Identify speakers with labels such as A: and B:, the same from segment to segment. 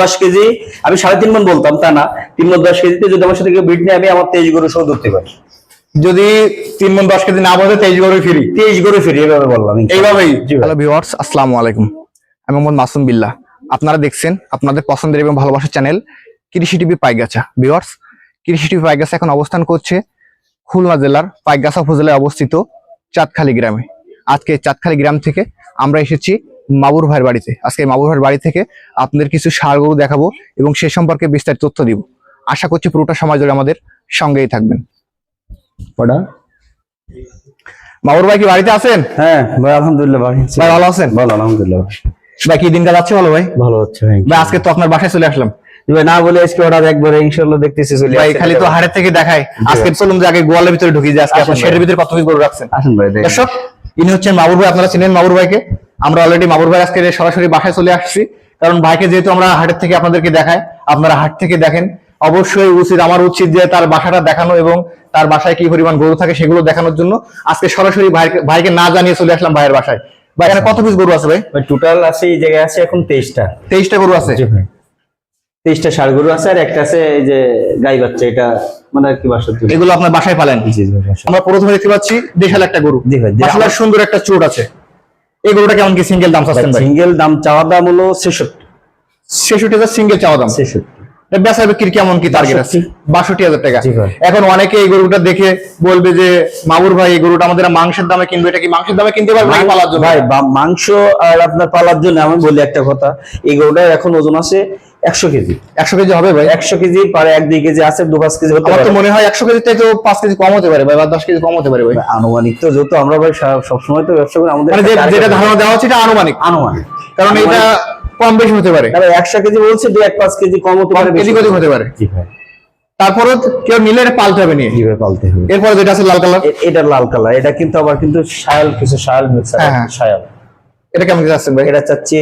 A: দশ কেজি আমি সাড়ে তিন মন বলতাম তা না। তিন মন দশ কেজিতে যদি আমার সাথে বিট নেয় আমি আমার তেইশ গরু সহ ধরতে পারি।
B: যদি তিন মন দশ কেজি না তেইশ গরু ফ্রি।
A: তেইশ গরু ফিরি এভাবে বললাম
B: এইভাবেই। হ্যালো ভিউয়ার্স আসসালামু আলাইকুম। আমি মোহাম্মদ মাসুম বিল্লাহ। আপনারা দেখছেন আপনাদের পছন্দের এবং ভালোবাসার channel Krishi TV Paigachha. Viewers Krishi TV Paigachha এখন অবস্থান করছে খুলনা জেলার পাইগাছা উপজেলায় অবস্থিত চাঁদখালি গ্রামে। আজকে চাঁদখালি গ্রাম থেকে আমরা এসেছি মাবুর ভাইয়ের বাড়িতে। আজকে মাবুর ভাইয়ের বাড়ি থেকে আপনাদের কিছু সার গরু দেখাবো এবং সে সম্পর্কে বিস্তারিত তথ্য দিব। আশা করছি পুরোটা সময় ধরে আমাদের সঙ্গেই থাকবেন। মাবুর ভাই কি বাড়িতে আছেন?
A: হ্যাঁ ভাই আলহামদুলিল্লাহ ভাই।
B: ভালো আছেন?
A: ভালো আলহামদুলিল্লাহ ভাই।
B: কি দিনটা যাচ্ছে ভালো ভাই?
A: ভালো হচ্ছে ভাই।
B: আজকে তো আপনার বাসায় চলে আসলাম।
A: ভাই না বলে আজকে ওটা একবারে ইনশাআল্লাহ দেখতেছি চলে
B: ভাই খালি তো হাড়ের থেকে দেখায়। আজকে চলুন যে আগে গোয়ালের ভিতরে ঢুকি যে আজকে আপনার। শেডের ভিতরে কত পিস গরু রাখছেন।
A: আসুন ভাই।
B: দর্শক ইনি হচ্ছেন মাবুর ভাই আপনারা চিনেন মাবুর ভাইকে? আমরা অলরেডি মাবুর ভাই আজকে সরাসরি বাসায় চলে আসছি। কারণ ভাইকে যেহেতু আমরা হাটের থেকে আপনাদেরকে দেখাই আপনারা হাট থেকে দেখেন। অবশ্যই উচিত আমার উচিত যে তার বাসাটা দেখানো এবং তার বাসায় কি পরিমাণ গরু থাকে সেগুলো দেখানোর জন্য। আজকে সরাসরি ভাইকে না জানিয়ে চলে আসলাম ভাইয়ের বাসায়। ভাই এখানে কত পিস গরু আছে ভাই?
A: টোটাল আছে এই জায়গায় আছে এখন তেইশটা।
B: তেইশটা গরু আছে?
A: তেইশটা ষাড় গরু আছে আর একটা আছে এই যে গাই বাচ্চা এটা মানে আর কি বাসার
B: এগুলো আপনার বাসায় পালেন। আমরা প্রথমে দেখতে পাচ্ছি দেশাল একটা গরু।
A: আমার-
B: সুন্দর একটা চোট আছে। এই গরুটা কেমন কি সিঙ্গেল দাম চাচ্ছেন ভাই?
A: সিঙ্গেল দাম চাওয়া দাম হলো ছেষট্টি।
B: ছেষট্টি হাজার সিঙ্গেল চাওয়া দাম?
A: ছেষট্টি।
B: এটা বেচা বিক্রির কেমন কি টার্গেট আছে?
A: বাষট্টি।
B: বাষট্টি হাজার টাকা। এখন অনেকে এই গরুটা দেখে বলবে যে মাবুর ভাই এই গরুটা আমাদের মাংসের দামে কিনবে এটা কি মাংসের দামে কিনতে পারবে পালার জন্য?
A: ভাই মাংস আর আপনার পালার জন্য আমি বলি একটা কথা এই গরুটার এখন ওজন আছে একশো কেজি।
B: একশো কেজি হবে ভাই?
A: একশো কেজি পারে এক দুই কেজি আছে দু পাঁচ কেজি
B: আমার তো মনে হয় একশো কেজি থেকে পাঁচ কেজি কম হতে পারে ভাই বা দশ কেজি কম হতে পারে ভাই।
A: আনুমানিক তো যেহেতু আমরা ভাই সবসময় তো ব্যবসা করি আমাদের
B: মানে যেটা ধারণা দেওয়া হচ্ছে এটা আনুমানিক।
A: আনুমানিক।
B: কারণ এটা কম বেশি হতে পারে।
A: তাহলে একশো কেজি বলছে দু এক পাঁচ কেজি কম হতে পারে
B: এদিক ওদিক হতে পারে।
A: জি ভাই।
B: তারপরে কেউ নিলে এটা পাল্টে হবে নিয়ে।
A: জি ভাই পালতে হবে।
B: এরপরে যেটা আছে লাল কালার?
A: এটা লাল কালার এটা কিন্তু আবার কিন্তু শায়াল কিছু শায়াল মিক্সার
B: হ্যাঁ, হ্যাঁ।
A: শায়াল।
B: এটা কেমন যাচ্ছেন ভাই?
A: এটা চাচ্ছি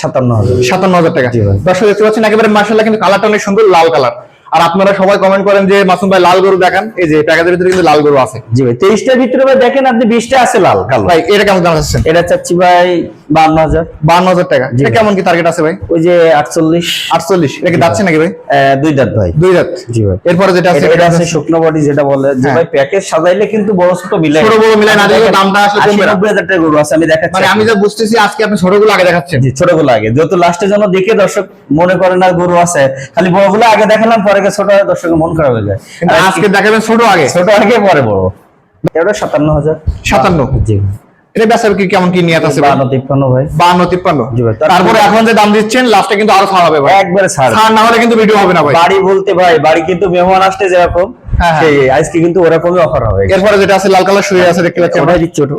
A: সাতান্ন হাজার।
B: সাতান্ন হাজার টাকা। দর্শক দেখতে পাচ্ছেন একেবারে মার্শাল্লাহ কিন্তু কালারটা অনেক সুন্দর লাল কালার আর আপনারা সবাই কমেন্ট করেন যে মাসুম ভাই লাল গরু দেখান। এই যে প্যাকেজের ভিতরে কিন্তু লাল গরু আছে।
A: জি ভাই তেইশটার ভিতরে ভাই দেখেন আপনি বিশটা আছে লাল
B: ভাই এটা কেমন দাম
A: এটা চাচ্ছি ভাই বান্ন হাজার।
B: বান্ন হাজার টাকা। এটা কেমন কি টার্গেট আছে ভাই?
A: ওই যে আটচল্লিশ।
B: আটচল্লিশ। এটা কি যাচ্ছে নাকি ভাই?
A: দুই দাঁত ভাই।
B: দুই রাত
A: জি ভাই।
B: এরপরে যেটা আছে
A: এটা- এটা আছে শুকনো বডি যেটা বলে। যে। ভাই প্যাকেজ সাজাইলে কিন্তু বড় ছোট মিলাই
B: ছোট বড় মিলাই না দিলে দামটা আসলে কমবে না।
A: নব্বই হাজার টাকা গরু আছে আমি দেখাচ্ছি
B: মানে আমি যা বুঝতেছি আজকে আপনি ছোটগুলো আগে দেখাচ্ছেন।
A: জি ছোটগুলো আগে। যেহেতু লাস্টে যেন দেখে দর্শক মনে করে না গরু আছে খালি বড়গুলো আগে দেখালাম পরে ছোট দর্শকের মন খারাপ হয়ে যায়।
B: আজকে দেখাবেন ছোট আগে।
A: ছোট আগে পরে বড়। এটা সাতান্ন হাজার।
B: সাতান্ন।
A: জি।
B: এটা বেচা বিক্রি কেমন কি নিয়ত আছে ভাই? তারপরে এখন যে দাম দিচ্ছেন লাস্টে কিন্তু আরও ছাড় হবে ভাই।
A: একবারে ছাড়।
B: ছাড় না হলে কিন্তু ভিডিও হবে না ভাই।
A: বাড়ি বলতে ভাই বাড়ি কিন্তু মেহমান আসতে যেরকম
B: হ্যাঁ, হ্যাঁ।
A: সেই আজকে কিন্তু ওরকমই অফার হবে।
B: এরপরে যেটা আছে লাল কালার শুয়ে আছে দেখতে পাচ্ছেন
A: ভাই। দিচ্ছি ওটা।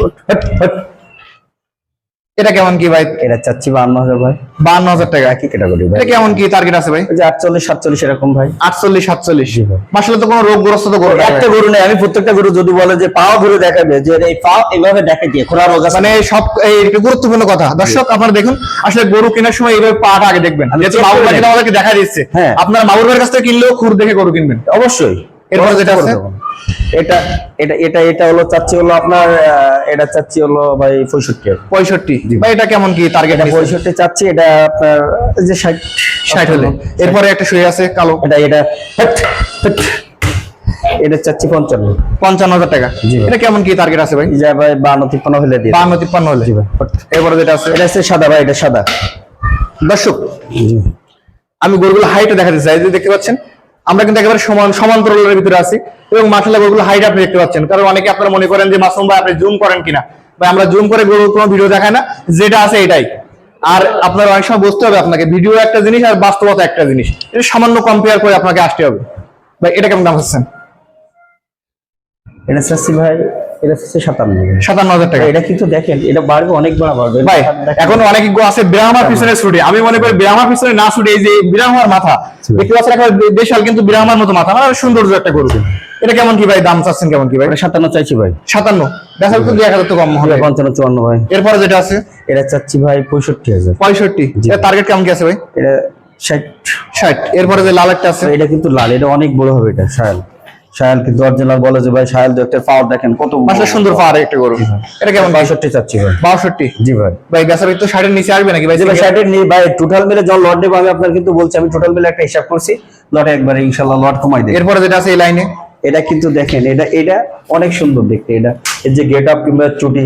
B: এটা কেমন কি ভাই?
A: এটা চাচ্ছি বান্ন হাজার ভাই।
B: বান্ন হাজার টাকা।
A: একই ক্যাটাগরি ভাই।
B: এটা কেমন কি টার্গেট আছে ভাই?
A: যে আটচল্লিশ সাতচল্লিশ এরকম ভাই।
B: আটচল্লিশ সাতচল্লিশ। আসলে তো কোনো রোগগ্রস্ত তো গরু
A: একটা গরু নেই। আমি প্রত্যেকটা গরু যদি বলে যে পাও গরু দেখাবে যে এই পাও এইভাবে দেখে দিয়ে খোলা রোগ আছে।
B: মানে সব এই একটা গুরুত্বপূর্ণ কথা। দর্শক আপনারা দেখুন আসলে গরু কেনার সময় এইভাবে পাটা আগে দেখবেন। যেহেতু
A: করে
B: ভাই আমাদেরকে দেখা দিচ্ছে।
A: হ্যাঁ।
B: আপনার বাবুর ভাইয়ের কাছ থেকে কিনলেও খুর দেখে গরু কিনবেন।
A: অবশ্যই।
B: এরপরে যেটা আছে?
A: এটা এটা এটা এটা হলো চাচ্ছি হলো আপনার এটা চাচ্ছি হলো ভাই পঁয়ষট্টি
B: পঁয়ষট্টি। ভাই এটা কেমন কি টার্গেট
A: পঁয়ষট্টি চাচ্ছি এটা আপনার যে ষাট
B: ষাট হলে। এরপরে একটা শুয়ে আছে কালো।
A: এটা এটা। এটা চাচ্ছি পঞ্চান্ন।
B: পঞ্চান্ন হাজার টাকা। এটা কেমন কি টার্গেট আছে ভাই?
A: যা ভাই বান্ন তিপ্পান্ন হলে দিয়ে
B: বান্ন তিপ্পান্ন হলে। এরপরে যেটা আছে?
A: এটা হচ্ছে সাদা ভাই এটা সাদা।
B: দর্শক আমি গরুগুলো হাইটে দেখাতে চাই যে দেখতে পাচ্ছেন? আমরা কিন্তু একেবারে সমান সমান্তরালের ভিতরে আছি। এবং মাসাল্লাহ গরুগুলো হাইট আপনি দেখতে পাচ্ছেন। কারণ অনেকে আপনারা মনে করেন যে মাসুম ভাই, আপনি জুম করেন কিনা? বা আমরা জুম করে কোনো ভিডিও দেখায় না। যেটা আছে এটাই। আর আপনার অনেক সময় বুঝতে হবে আপনাকে ভিডিও একটা জিনিস আর বাস্তবতা একটা জিনিস। এটা সামান্য কম্পেয়ার করে আপনাকে আসতে হবে। ভাই, এটা কেমন দাম হচ্ছেন
A: এটা চাচ্ছি ভাই এটা চাচ্ছি সাতান্ন
B: সাতান্ন হাজার টাকা।
A: এটা কিন্তু দেখেন এটা বাড়বে অনেক বড় বাড়বে।
B: ভাই এখন অনেক আছে ব্রাহ্মার পিছনে ছুটে। আমি মনে করি ব্রাহ্মার পিছনে না ছুটে এই যে ব্রাহ্মার মাথা। দেখতে পাচ্ছেন একটা দেশাল কিন্তু ব্রাহ্মার মতো মাথা। মানে সৌন্দর্য একটা গরু। এটা কেমন কি ভাই দাম চাচ্ছেন কেমন কি ভাই?
A: সাতান্ন চাইছি ভাই।
B: সাতান্ন। তো দুই হাজার তো কম হবে
A: পঞ্চান্ন চুয়ান্ন ভাই।
B: এরপরে যেটা আছে?
A: এটা চাচ্ছি ভাই পঁয়ষট্টি হাজার।
B: পঁয়ষট্টি। এটা টার্গেট কেমন কি আছে ভাই?
A: এটা ষাট।
B: ষাট। এরপরে যে লাল একটা আছে?
A: এটা কিন্তু লাল এটা অনেক বড় হবে এটা শায়াল সায়াল কিন্তু অরিজিনাল বলে যে ভাই সায়াল একটা পাওয়ার দেখেন কত
B: আসলে সুন্দর পাওয়ার একটা গরু। এটা কেমন
A: বাষট্টি চাচ্ছি ভাই।
B: বাষট্টি?
A: জি ভাই।
B: ভাই তো ষাটের নিচে আসবে নাকি ভাই?
A: ভাই শার্টের নিয়ে ভাই টোটাল মিলে যখন লট দেবো আমি আপনার কিন্তু বলছি আমি টোটাল মিলে একটা হিসাব করছি। লটে একবারে ইনশাল্লাহ লট কমাই দেয়
B: এরপরে যেটা আছে এই লাইনে
A: এটা কিন্তু দেখেন এটা এটা অনেক সুন্দর দেখতে এটা এর যে গেট আপ কিংবা চুটি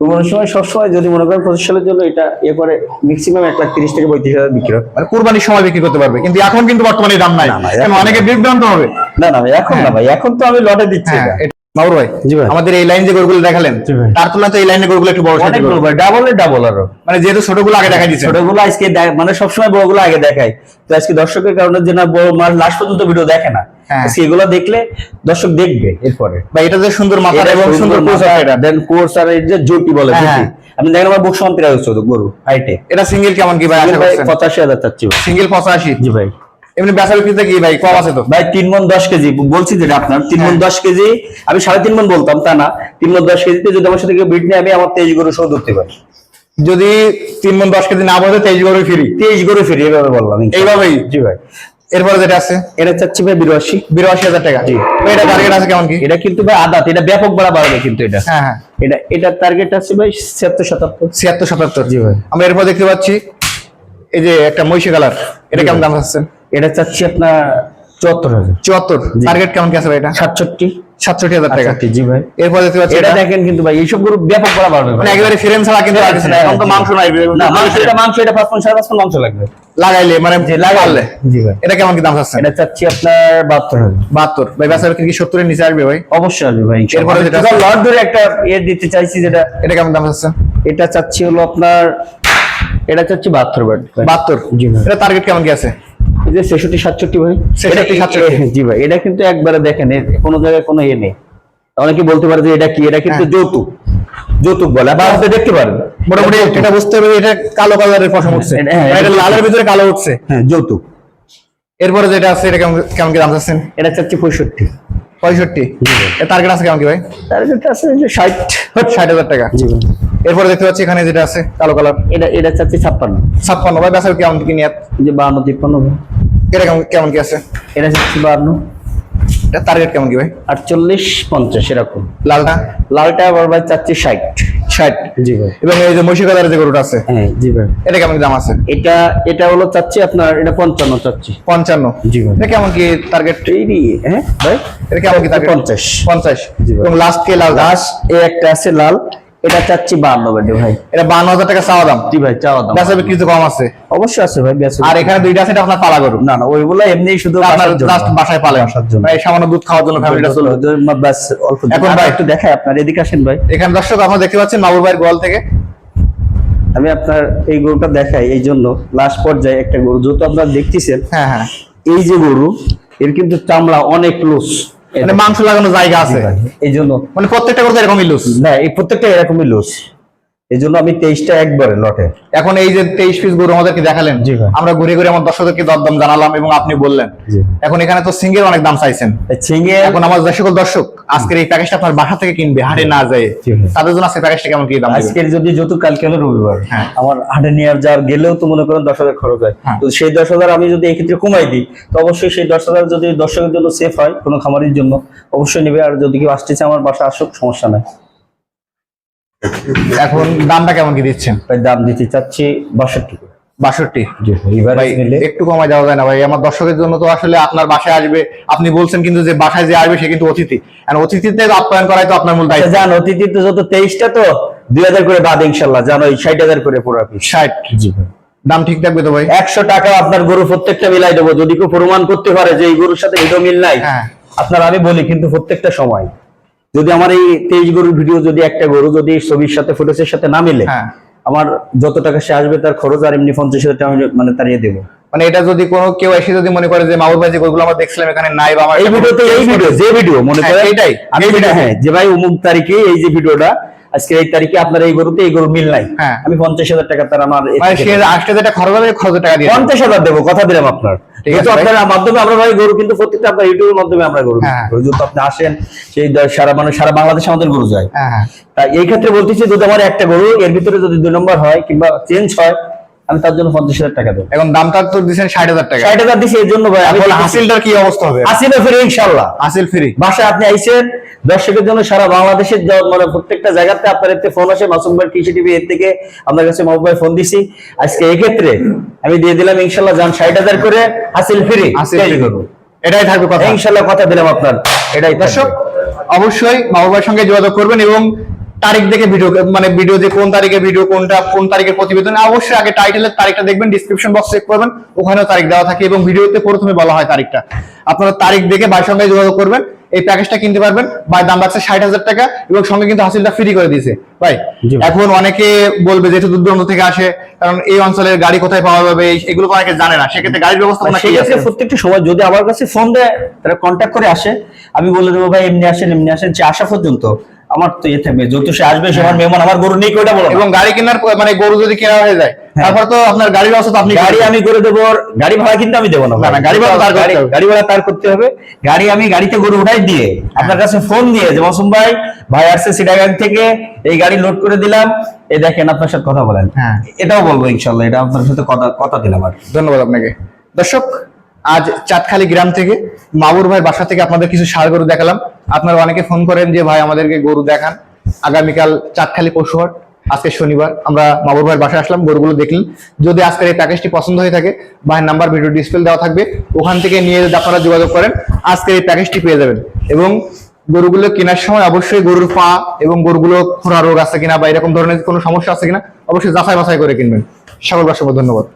A: কোনো সময় সবসময় যদি মনে করেন পঁচিশ সালের জন্য এটা ইয়ে করে ম্যাক্সিমাম এক লাখ তিরিশ থেকে পঁয়ত্রিশ হাজার বিক্রি হয়।
B: মানে কুরবানির সময় বিক্রি করতে পারবে কিন্তু এখন কিন্তু বর্তমানে দাম নাই। অনেকে বিভ্রান্ত হবে।
A: না না এখন না ভাই এখন তো আমি লটে দিচ্ছি।
B: হ্যাঁ মামুর ভাই আমাদের এই লাইন যে গরুগুলো দেখালেন তার তুলনায় তো এই গরুগুলো একটু বড় সাইজের গরু।
A: বড় ভাই ডাবলে ডাবল আরও।
B: মানে যেহেতু ছোটগুলো আগে দেখা দিচ্ছে
A: ছোটগুলো আজকে মানে সবসময় বড়গুলো আগে দেখায় তো আজকে দর্শকের কারণে যে না বড় লাস্ট পর্যন্ত ভিডিও দেখে না।
B: হ্যাঁ।
A: দেখলে দর্শক দেখবে এরপরে।
B: ভাই এটা যে সুন্দর মাথা এবং সুন্দর আছে এটা
A: দেন কোর্স আর এই যে জুটি বলে
B: হ্যাঁ,
A: জুটি। দেখেন আমার বুক সন্ত্রা হচ্ছে গরু হাইটে
B: এটা সিঙ্গেল কেমন কি ভাই
A: পঁচাশি হাজার চাচ্ছি
B: সিঙ্গেল পঁচাশি?
A: জি ভাই।
B: এমনি বেচা বিক্রিতে কি ভাই কম আছে তো।
A: ভাই তিন মন দশ কেজি বলছি যেটা আপনার তিন মন
B: হ্যাঁ।
A: দশ কেজি আমি সাড়ে তিন মন বলতাম তা না। তিন মন দশ কেজিতে যদি আমার সাথে কেউ বিট নিয়ে আমি আমার তেইশ গরু সহ ধরতে পারি।
B: যদি তিন মন দশ কেজি না বলে তেইশ গরু ফ্রি।
A: তেইশ গরু ফিরি এভাবে বললাম
B: এইভাবেই?
A: জি ভাই।
B: এরপরে যেটা আছে?
A: এটা চাচ্ছি ভাই বিরাশি।
B: বিরাশি হাজার টাকা।
A: জি।
B: এটা টার্গেট আছে কেমন কি?
A: এটা কিন্তু ভাই আদাত এটা ব্যাপক বড় বাড়বে কিন্তু এটা।
B: হ্যাঁ হ্যাঁ।
A: এটা এটার টার্গেট আছে ভাই ছিয়াত্তর সাতাত্তর।
B: ছিয়াত্তর সাতাত্তর।
A: জি ভাই।
B: আমরা এরপর দেখতে পাচ্ছি এই যে একটা মহিষী কালার এটা কেমন দাম আছে
A: এটা চাচ্ছি আপনার চুয়াত্তর হাজার।
B: চুয়াত্তর। টার্গেট কেমন কি আছে ভাই এটা?
A: সাতষট্টি।
B: সাতষট্টি হাজার টাকা।
A: জি ভাই।
B: এরপর দেখতে পাচ্ছি
A: এটা
B: এটা?
A: দেখেন কিন্তু ভাই এইসব গরু ব্যাপক বড় বাড়বে ভাই।
B: মানে একেবারে ফ্রেম ছাড়া কিন্তু আর কিছু এখন তো মাংস নাই
A: না মাংস এটা মাংস এটা পাঁচ পন পাঁচ মাংস লাগবে।
B: লাগাইলে মানে লাগাইলে।
A: জি ভাই।
B: এটা কেমন কি দাম আছে
A: এটা চাচ্ছি আপনার বাহাত্তর হাজার।
B: বাহাত্তর। ভাই কি সত্তরের নিচে আসবে ভাই?
A: অবশ্যই আসবে ভাই
B: এরপরে যেটা
A: লট ধরে একটা ইয়ে দিতে চাইছি যেটা
B: এটা কেমন দাম আছে
A: এটা চাচ্ছি হলো আপনার এটা চাচ্ছি বাহাত্তর
B: বাহাত্তর।
A: জি ভাই।
B: এটা টার্গেট কেমন কি আছে?
A: যে ছেষট্টি সাতষট্টি ভাই?
B: 66,
A: এটা-
B: 67
A: জি ভাই এটা কিন্তু একবারে দেখেন কোনো জায়গায় কোনো ইয়ে নেই। অনেকে বলতে পারে যে এটা কি এটা কিন্তু
B: হ্যাঁ।
A: যৌতুক। যৌতুক বলে আপনি দেখতে পারেন।
B: মোটামুটি এটা বুঝতে এটা কালো কালারের পশম উঠছে।
A: এটা- হ্যাঁ,
B: লালের ভিতরে কালো উঠছে।
A: হ্যাঁ যৌতুক।
B: এরপরে যেটা আছে এটা কেমন কেমন কি দাম চাচ্ছেন?
A: এটা চাচ্ছি পঁয়ষট্টি।
B: পঁয়ষট্টি। টার্গেট আছে কেমন কি ভাই?
A: তার যেটা আছে যে ষাট।
B: ষাট হাজার টাকা।
A: জি ভাই।
B: এরপরে দেখতে পাচ্ছি এখানে যেটা আছে কালো কালার।
A: এটা এটা চাচ্ছি ছাপ্পান্ন।
B: ছাপ্পান্ন। ভাই বেচা কেমন কি নিয়াত?
A: যে বাহান্ন তিপ্পান্ন ভাই।
B: এটা কেমন কেমন কি আছে?
A: এটা চাচ্ছি বাহান্ন।
B: এটা টার্গেট কেমন কি ভাই?
A: আটচল্লিশ পঞ্চাশ এরকম।
B: লালটা?
A: লালটা আবার ভাই চাচ্ছি ষাট।
B: ষাট?
A: জি ভাই।
B: এবং এই যে মহিষী যে গরুটা আছে
A: হ্যাঁ জি ভাই।
B: এটা কেমন দাম আছে?
A: এটা এটা হলো চাচ্ছি আপনার এটা পঞ্চান্ন চাচ্ছি।
B: পঞ্চান্ন।
A: জি ভাই।
B: এটা কেমন কি টার্গেট
A: এই হ্যাঁ ভাই?
B: এটা কেমন কি টার্গেট
A: পঞ্চাশ।
B: পঞ্চাশ। এবং লাস্ট কে লাল?
A: লাশ এই একটা আছে লাল এটা চাচ্ছি বাহান্ন বাটে ভাই।
B: এটা বান্ন হাজার টাকা চাওয়া দাম?
A: জি ভাই চাওয়া দাম।
B: বেচা বিক্রি কম আছে।
A: অবশ্যই আছে ভাই বেশ
B: আর এখানে দুইটা আছে এটা আপনার পালা গরু?
A: না না ওইগুলো এমনি শুধু
B: আপনার জাস্ট বাসায় পালে।
A: বাসার জন্য।
B: এই সামান্য দুধ খাওয়ার জন্য ফ্যামিলিটা চলবে
A: ব্যাস অল্প
B: এখন
A: এখন
B: ভাই-
A: ভাই একটু দেখাই আপনার এদিকে আসেন ভাই।
B: এখানে দর্শক আপনারা দেখতে পাচ্ছেন মাবুর ভাইয়ের গোয়াল থেকে।
A: আমি আপনার এই গরুটা দেখাই এই জন্য লাস্ট পর্যায়ে একটা গরু যেহেতু আপনারা দেখতেছেন
B: হ্যাঁ হ্যাঁ।
A: এই যে গরু এর কিন্তু চামড়া অনেক লুজ
B: মানে মাংস লাগানোর জায়গা আছে।
A: এই জন্য।
B: মানে প্রত্যেকটা করতে এরকমই লুজ
A: না এই প্রত্যেকটা এরকমই লুজ এই জন্য আমি তেইশটা একবারে লটে
B: এখন এই যে তেইশ পিস গরু আমাদেরকে দেখালেন। আমরা ঘুরে ঘুরে আমার দর্শকদেরকে দরদাম জানালাম এবং আপনি বললেন। এখন এখানে তো সিঙ্গের অনেক দাম চাইছেন
A: ছিঙে
B: এখন আমার সকল দর্শক আজকের এই প্যাকেজটা আপনার বাসা থেকে কিনবে হাটে না যায়। তাদের জন্য আজকে প্যাকেজটা কেমন কি দাম?
A: আজকের যদি যেহেতু কালকে হলো রবিবার
B: হ্যাঁ।
A: আমার হাটে নিয়ে যাওয়ার গেলেও তো মনে করেন দশ হাজার খরচ হয়
B: হ্যাঁ।
A: তো সেই দশ হাজার আমি যদি এই ক্ষেত্রে কমাই দিই তো অবশ্যই সেই দশ হাজার যদি দর্শকের জন্য সেফ হয় কোনো খামারের জন্য অবশ্যই নেবে আর যদি কেউ আসতেছে আমার বাসা আসুক সমস্যা নাই
B: এখন দামটা কেমন কি দিচ্ছেন?
A: দাম দিতে চাচ্ছি বাষট্টি।
B: বাষট্টি? ভাই একটু কমায় যাওয়া যায় না ভাই। আমার দর্শকের জন্য তো আসলে আপনার বাসায় আসবে। আপনি বলছেন কিন্তু যে বাসায় যে আসবে সে কিন্তু অতিথি। অতিথিতে আপ্যায়ন করাই তো আপনার মূল
A: আচ্ছা,
B: দায়িত্ব
A: জান অতিথি তো যত তেইশটা তো দুই হাজার করে বাদ ইনশাল্লাহ। জানো ষাট হাজার করে পুরো
B: ষাট?
A: জি ভাই।
B: দাম ঠিক থাকবে তো ভাই?
A: একশো টাকা আপনার গরু প্রত্যেকটা মিলাই দেবো। যদি কেউ প্রমাণ করতে পারে যে এই গরুর সাথে এটাও মিল নাই
B: হ্যাঁ।
A: আপনার আমি বলি কিন্তু প্রত্যেকটা সময়। যদি আমার এই তেইশ গরুর ভিডিও যদি একটা গরু যদি ছবির সাথে ফুটেজের সাথে না মিলে
B: হ্যাঁ।
A: আমার যত টাকা সে আসবে তার খরচ আর এমনি পঞ্চাশ হাজার টাকা আমি মানে তাড়িয়ে দেবো।
B: মানে এটা যদি কোনো কেউ এসে যদি মনে করে যে মামুর ভাই যে গরুগুলো আমরা দেখছিলাম এখানে নাই বা আমার
A: এই ভিডিওতে এই ভিডিও যে ভিডিও মনে
B: হ্যাঁ,
A: করেন?
B: এইটাই,
A: আমি হ্যাঁ যে ভাই অমুক তারিখে এই যে ভিডিওটা আজকে এই তারিখে আপনার এই গরুতে এই গরু মিল নাই।
B: হ্যাঁ।
A: আমি পঞ্চাশ হাজার টাকা তার আমার
B: মানে আসতে যেটা খরচ হবে খরচ টাকা দিয়ে
A: পঞ্চাশ হাজার দেবো কথা দিলাম আপনার। যেহেতু। আপনার মাধ্যমে আমরা ভাই গরু কিন্তু প্রত্যেকটা আপনার ইউটিউবের মাধ্যমে আমরা গরু
B: হ্যাঁ।
A: যেহেতু আপনি আসেন সেই সারা মানে সারা বাংলাদেশে আমাদের গরু যায়
B: হ্যাঁ হ্যাঁ
A: তাই এই ক্ষেত্রে বলতেছি যদি আমার একটা গরু এর ভিতরে যদি দুই নম্বর হয় কিংবা চেঞ্জ হয় আমি তার জন্য পঞ্চাশ হাজার টাকা দেবো।
B: এখন দামটা তো দিচ্ছেন ষাট হাজার টাকা।
A: ষাট হাজার দিছি এর জন্য ভাই আমি
B: হাসিলটার কি অবস্থা হবে?
A: আসিলে ফিরে ইনশাল্লাহ।
B: হাসিল ফ্রি।
A: বাসায় আপনি আইসেন দর্শকের জন্য সারা বাংলাদেশের মানে প্রত্যেকটা জায়গাতে আপনার এতে ফোন আসে। মাসুম ভাই কৃষি টিভি এর থেকে আপনার কাছে মোবাইল ফোন দিছি। আজকে এক্ষেত্রে আমি দিয়ে দিলাম ইনশাল্লাহ যান ষাট হাজার করে হাসিল ফিরে।
B: হাসিল free। এটাই থাকবে কথা।
A: ইনশাল্লাহ কথা দিলাম আপনার। এটাই
B: দর্শক অবশ্যই বাবু ভাইয়ের সঙ্গে যোগাযোগ করবেন এবং তারিখ দেখে ভিডিও মানে ভিডিও যে কোন তারিখে ভিডিও কোনটা কোন তারিখের প্রতিবেদন অবশ্যই আগে টাইটেলের তারিখটা দেখবেন ডিসক্রিপশন বক্স চেক করবেন ওখানেও তারিখ দেওয়া থাকে এবং ভিডিওতে প্রথমে বলা হয় তারিখটা। আপনারা তারিখ দেখে ভাইয়ের সঙ্গে যোগাযোগ করবেন এই প্যাকেজটা কিনতে পারবেন ভাই দাম রাখছে ষাট হাজার টাকা এবং সঙ্গে কিন্তু হাসিলটা ফ্রি করে দিয়েছে। ভাই এখন অনেকে বলবে যেহেতু দূর দূরান্ত থেকে আসে কারণ এই অঞ্চলের গাড়ি কোথায় পাওয়া যাবে এগুলো অনেকে জানে না। সেক্ষেত্রে গাড়ির ব্যবস্থা
A: সেক্ষেত্রে প্রত্যেকটা সময় যদি আমার কাছে ফোন দেয় তারা কন্ট্যাক্ট করে আসে। আমি বলে দেবো ভাই এমনি আসেন এমনি আসেন। যে আসা পর্যন্ত আমার তো ইয়ে থাকবে যত সে আসবে সে আমার মেহমান আমার গরু নেই ওইটা বলো?
B: এবং গাড়ি কেনার মানে গরু যদি কেনা হয়ে যায় তারপর তো আপনার গাড়ির ব্যবস্থা তো আপনি
A: গাড়ি আমি করে দেবো গাড়ি ভাড়া কিন্তু আমি দেবো না
B: গাড়ি ভাড়া তার
A: গাড়ি ভাড়া তার করতে হবে। গাড়ি আমি গাড়িতে গরু উঠাই দিয়ে আপনার কাছে ফোন দিয়ে যে মৌসুম ভাই ভাই আসছে সিটাগাং থেকে এই গাড়ি লোড করে দিলাম। এই দেখেন আপনার সাথে কথা বলেন।
B: হ্যাঁ।
A: এটাও বলব ইনশাল্লাহ এটা আপনার সাথে কথা কথা দিলাম আর
B: ধন্যবাদ আপনাকে। দর্শক আজ চাঁদখালি গ্রাম থেকে মাবুর ভাই বাসা থেকে আপনাদের কিছু সার গরু দেখালাম। আপনারা অনেকে ফোন করেন যে, ভাই, আমাদেরকে গরু দেখান। আগামীকাল চাঁদখালি পশুহাট আজকে শনিবার। আমরা মাবুর ভাইয়ের বাসায় আসলাম, গরুগুলো দেখলেন। যদি আজকের এই প্যাকেজটি পছন্দ হয়ে থাকে, ভাইয়ের নাম্বার ভিডিও ডিসপ্লে দেওয়া থাকবে। ওখান থেকে নিয়ে যদি আপনারা যোগাযোগ করেন, আজকের এই প্যাকেজটি পেয়ে যাবেন। এবং গরুগুলো কেনার সময় অবশ্যই গরুর পা এবং গরুগুলো খোঁড়া রোগ আছে কিনা বা এরকম ধরনের কোনো সমস্যা আছে কিনা, অবশ্যই যাচাই বাছাই করে কিনবেন। সকল দর্শক ধন্যবাদ।